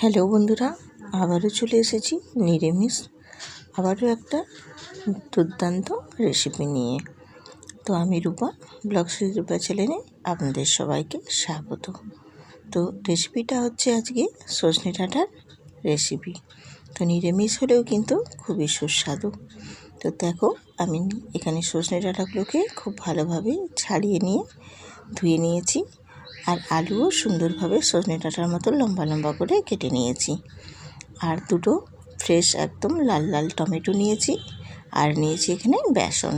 Hello বন্ধুরা, আবারও চলে এসেছি নিরামিষ, আবারও একটা দুর্দান্ত রেসিপি নিয়ে। তো আমি রূপা, ব্লগ রূপা চ্যানেলে আপনাদের সবাইকে স্বাগত। তো রেসিপিটা হচ্ছে আজকে সজনে ডাঁটার রেসিপি তো নিরামিষ হলেও কিন্তু খুবই সুস্বাদু। তো দেখো, আমি এখানে সজনে ডাঁটাগুলোকে খুব ভালোভাবে ছাড়িয়ে নিয়ে ধুয়ে নিয়েছি। আর আলুও সুন্দরভাবে সজনে ডাঁটার মতো লম্বা লম্বা করে কেটে নিয়েছি। আর দুটো ফ্রেশ একদম লাল লাল টমেটো নিয়েছি আর নিয়েছি এখানে বেসন।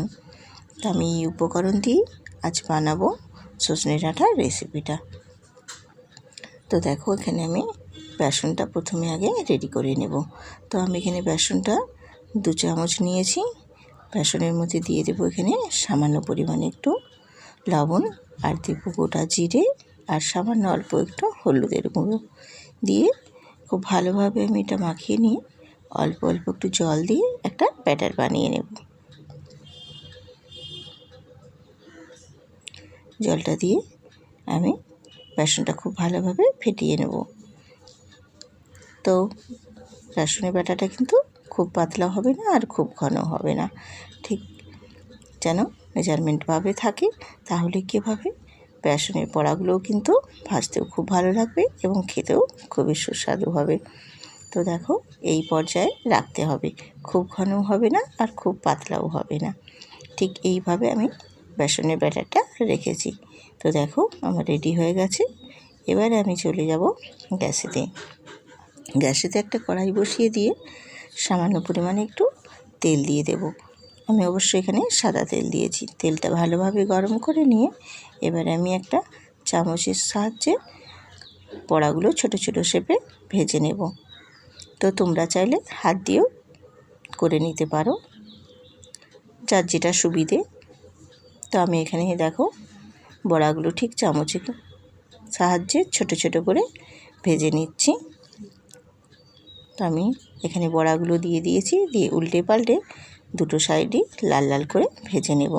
তো আমি এই উপকরণ দিয়ে আজ বানাবো সজনে ডাঁটার রেসিপিটা তো দেখো, এখানে আমি বেসনটা প্রথমে আগে রেডি করে নেব। তো আমি এখানে বেসনটা দু চামচ নিয়েছি। বেসনের মধ্যে দিয়ে দেবো এখানে সামান্য পরিমাণে একটু লবণ আর দেবো গোটা জিরে আর সামান্য অল্প একটু হলুদের গুঁড়ো দিয়ে খুব ভালোভাবে আমি এটা মাখিয়ে নিয়ে অল্প অল্প একটু জল দিয়ে একটা ব্যাটার বানিয়ে নেব। জলটা দিয়ে আমি বেসনটা খুব ভালোভাবে ফেটিয়ে নেব। তো বেসনের ব্যাটাটা কিন্তু খুব পাতলা হবে না আর খুব ঘন হবে না। ঠিক যেন মেজারমেন্টভাবে থাকে তাহলে কীভাবে বেসনের বড়াগুলোও কিন্তু ভাজতেও খুব ভালো লাগবে এবং খেতেও খুবই সুস্বাদু হবে। তো দেখো, এই পর্যায়ে রাখতে হবে। খুব ঘনও হবে না আর খুব পাতলাও হবে না। ঠিক এইভাবে আমি বেসনের ব্যাটারটা রেখেছি। তো দেখো, আমার রেডি হয়ে গেছে। এবারে আমি চলে যাব গ্যাসেতে। গ্যাসেতে একটা কড়াই বসিয়ে দিয়ে সামান্য পরিমাণে একটু তেল দিয়ে দেব। আমি অবশ্যই এখানে সাদা তেল দিয়েছি। তেলটা ভালোভাবে গরম করে নিয়ে এবারে আমি একটা চামচের সাহায্যে বড়াগুলো ছোট ছোট শেপে ভেজে নেব। তো তোমরা চাইলে হাত দিয়েও করে নিতে পারো, যার যেটা সুবিধে। তো আমি এখানে দেখো বড়াগুলো ঠিক চামচের সাহায্যে ছোট ছোট করে ভেজে নিচ্ছি। তো আমি এখানে বড়াগুলো দিয়ে দিয়েছি, দিয়ে উল্টে পাল্টে দুটো সাইডই লাল লাল করে ভেজে নেব।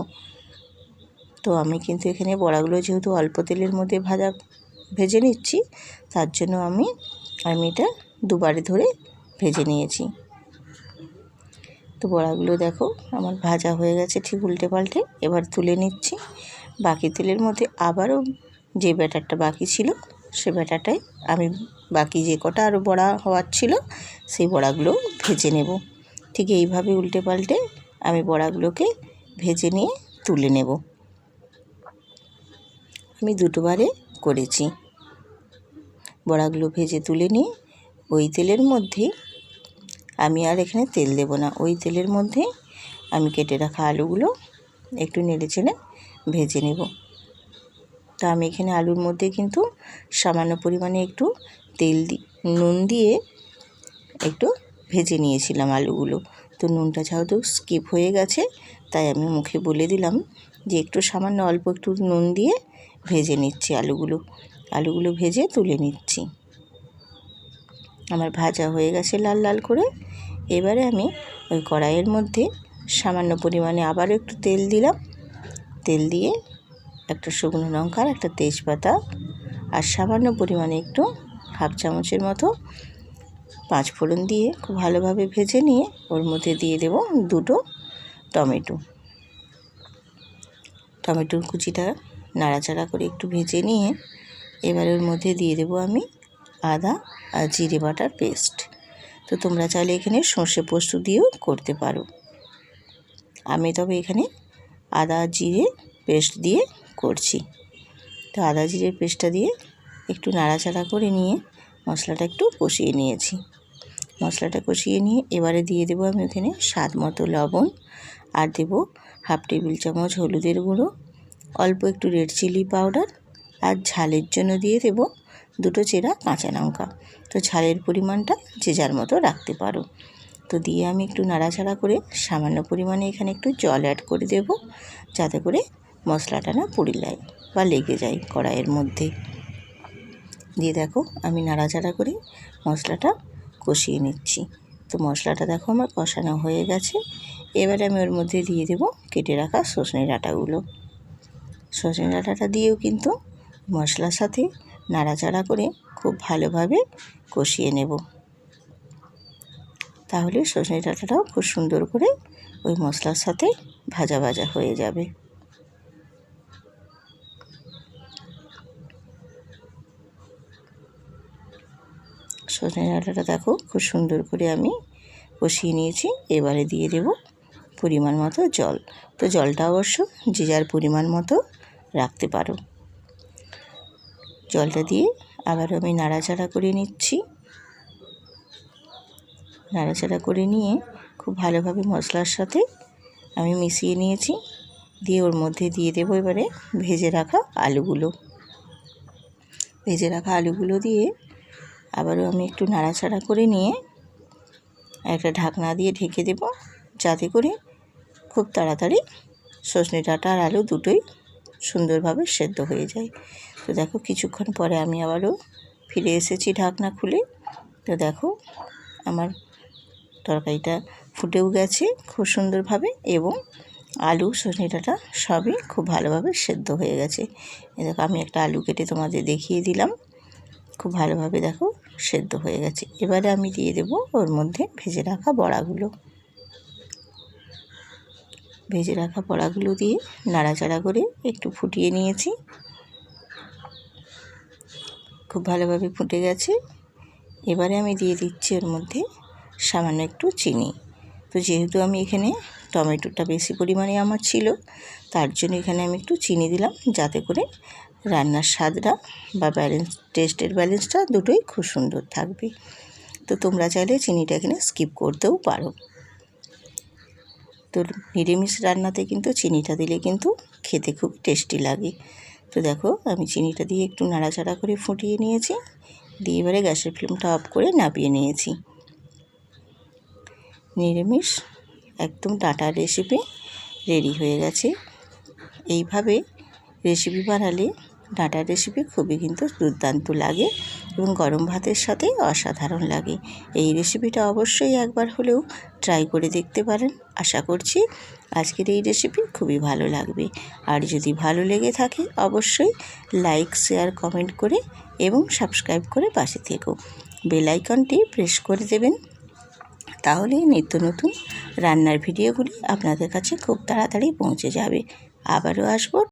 তো আমি কিন্তু এখানে বড়াগুলো যেহেতু অল্প তেলের মধ্যে ভাজা ভেজে নিচ্ছি, তার জন্য আমি আমি এটা দুবারে ধরে ভেজে নিয়েছি। তো বড়াগুলো দেখো আমার ভাজা হয়ে গেছে ঠিক উল্টে পাল্টে, এবার তুলে নিচ্ছি। বাকি তেলের মধ্যে আবারও যে ব্যাটারটা বাকি ছিল, সে ব্যাটারটাই আমি বাকি যে কটা আরও বড়া হওয়ার ছিল, সেই বড়াগুলো ভেজে নেব। ঠিক এইভাবে উল্টে পাল্টে আমি বড়াগুলোকে ভেজে নিয়ে তুলে নেব। আমি দুটোবারে করেছি। বড়াগুলো ভেজে তুলে নিয়ে ওই তেলের মধ্যে আমি আর এখানে তেল দেব না। ওই তেলের মধ্যে আমি কেটে রাখা আলুগুলো একটু নেড়ে চেড়ে ভেজে নেব। তা আমি এখানে আলুর মধ্যে কিন্তু সামান্য পরিমাণে একটু তেল দি, নুন দিয়ে একটু ভেজে নিয়েছিলাম আলুগুলো। তো নুনটা যেহেতু স্কিপ হয়ে গেছে, তাই আমি মুখে বলে দিলাম যে একটু সামান্য অল্প একটু নুন দিয়ে ভেজে নিচ্ছি আলুগুলো। আলুগুলো ভেজে তুলে নিচ্ছি। আমার ভাজা হয়ে গেছে লাল লাল করে। এবারে আমি ওই কড়াইয়ের মধ্যে সামান্য পরিমাণে আবারও একটু তেল দিলাম। তেল দিয়ে একটা শুকনো লঙ্কার একটা তেজপাতা আর সামান্য পরিমাণে একটু হাফ চামচের মতো পাঁচ ফোড়ন দিয়ে খুব ভালোভাবে ভেজে নিয়ে ওর মধ্যে দিয়ে দেব দুটো টমেটো। টমেটোর কুচিটা নাড়াচাড়া করে একটু ভেজে নিয়ে এবার ওর মধ্যে দিয়ে দেবো আমি আদা আর জিরে বাটার পেস্ট। তো তোমরা চাইলে এখানে সর্ষে পোস্ত দিয়েও করতে পারো। আমি তবে এখানে আদা জিরে পেস্ট দিয়ে করছি। তো আদা জিরের পেস্টটা দিয়ে একটু নাড়াচাড়া করে নিয়ে মশলাটা একটু কষিয়ে নিয়েছি। মশলাটা কষিয়ে নিয়ে এবারে দিয়ে দেবো আমি ওখানে স্বাদ মতো লবণ। আর দেবো হাফ টেবিল চামচ হলুদের গুঁড়ো, অল্প একটু রেড চিলি পাউডার আর ঝালের জন্য দিয়ে দেব দুটো চেরা কাঁচা লঙ্কা। তো ঝালের পরিমাণটা যে যার মতো রাখতে পারো। তো দিয়ে আমি একটু নাড়াচাড়া করে সামান্য পরিমাণে এখানে একটু জল অ্যাড করে দেব, যাতে করে মশলাটা না পুড়ে যায় বা লেগে যায় কড়াইয়ের মধ্যে। দিয়ে দেখো আমি নাড়াচাড়া করে মশলাটা কষিয়ে নিচ্ছি। তো মশলাটা দেখো আমার কষানো হয়ে গেছে। এবারে আমি ওর মধ্যে দিয়ে দেবো কেটে রাখা সজনে ডাঁটাগুলো। সজনে ডাঁটাটা দিয়েও কিন্তু মশলার সাথে নাড়াচাড়া করে খুব ভালোভাবে কষিয়ে নেব। তাহলে সজনে ডাঁটাটাও খুব সুন্দর করে ওই মশলার সাথে ভাজা ভাজা হয়ে যাবে। সজনে ডাঁটাটা দেখো, খুব সুন্দর করে আমি কষিয়ে নিয়েছি। এবারে দিয়ে দেব পরিমাণ মতো জল। তো জলটা অবশ্য যে যার পরিমাণ মতো রাখতে পারো। জলটা দিয়ে আবার আমি নাড়াচাড়া করে নিচ্ছি। নাড়াচাড়া করে নিয়ে খুব ভালোভাবে মশলার সাথে আমি মিশিয়ে নিয়েছি। দিয়ে ওর মধ্যে দিয়ে দেবো এবারে ভেজে রাখা আলুগুলো। ভেজে রাখা আলুগুলো দিয়ে আবারও আমি একটু নাড়াচাড়া করে নিয়ে একটা ঢাকনা দিয়ে ঢেকে দেব, যাতে করে খুব তাড়াতাড়ি সজনে ডাঁটা আর আলু দুটোই সুন্দরভাবে সেদ্ধ হয়ে যায়। তো দেখো কিছুক্ষণ পরে আমি আবারও ফিরে এসেছি ঢাকনা খুলে। তো দেখো আমার তরকারিটা ফুটেও গেছে খুব সুন্দরভাবে এবং আলু সজনে ডাঁটা সবই খুব ভালোভাবে সেদ্ধ হয়ে গেছে। দেখো আমি একটা আলু কেটে তোমাদের দেখিয়ে দিলাম। খুব ভালোভাবে দেখো সেদ্ধ হয়ে গেছে। এবারে আমি দিয়ে দেব ওর মধ্যে ভেজে রাখা বড়াগুলো। ভেজে রাখা বড়াগুলো দিয়ে নাড়াচাড়া করে একটু ফুটিয়ে নিয়েছি। খুব ভালোভাবে ফুটে গেছে। এবারে আমি দিয়ে দিচ্ছি ওর মধ্যে সামান্য একটু চিনি। তো যেহেতু আমি এখানে টমেটোটা বেশি পরিমাণে আমার ছিল, তার জন্য এখানে আমি একটু চিনি দিলাম যাতে করে রান্নার স্বাদটা বা ব্যালেন্স টেস্টের ব্যালেন্সটা দুটোই খুব সুন্দর থাকবে। তো তোমরা চাইলে চিনিটা এখানে স্কিপ করতেও পারো। তো নিরামিষ রান্নাতে কিন্তু চিনিটা দিলে কিন্তু খেতে খুব টেস্টি লাগে। তো দেখো, আমি চিনিটা দিয়ে একটু নাড়াচাড়া করে ফুটিয়ে নিয়েছি। দিয়ে এবারে গ্যাসের ফ্লেমটা অফ করে নাপিয়ে নিয়েছি। নিরামিষ একদম ডাটার রেসিপি রেডি হয়ে গেছে। এইভাবে রেসিপি বানালে ডাঁটার রেসিপি খুবই কিন্তু দুর্দান্ত লাগে এবং গরম ভাতের সাথে অসাধারণ লাগে। এই রেসিপিটা অবশ্যই একবার হলেও ট্রাই করে দেখতে পারেন। আশা করছি আজকের এই রেসিপি খুবই ভালো লাগবে। আর যদি ভালো লেগে থাকে অবশ্যই লাইক শেয়ার কমেন্ট করে এবং সাবস্ক্রাইব করে পাশে থেকো। বেল আইকনটি প্রেস করে দেবেন। তাহলে নিত্য নতুন রান্নার ভিডিওগুলি আপনাদের কাছে খুব তাড়াতাড়ি পৌঁছে যাবে। আবারও আসব